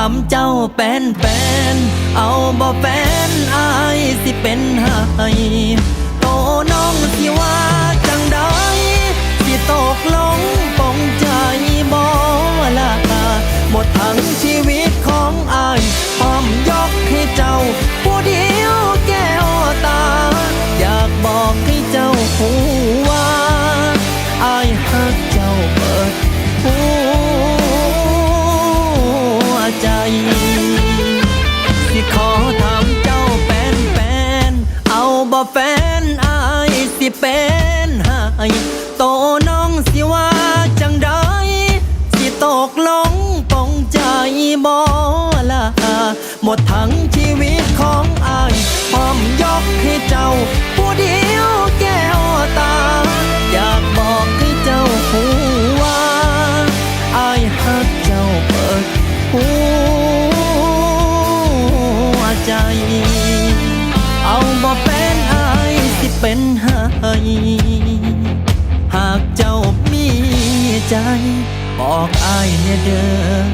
ามเจ้าแปนแปนเอาบ่แปนอายสิเป็นให้ แฟนอายสิเป็นให้โตน้องสิว่าจังใดสิตกลงปองใจบ่ละหมดทั้งชีวิตของอาย ใจ บอกอายเนี่ยเด้อ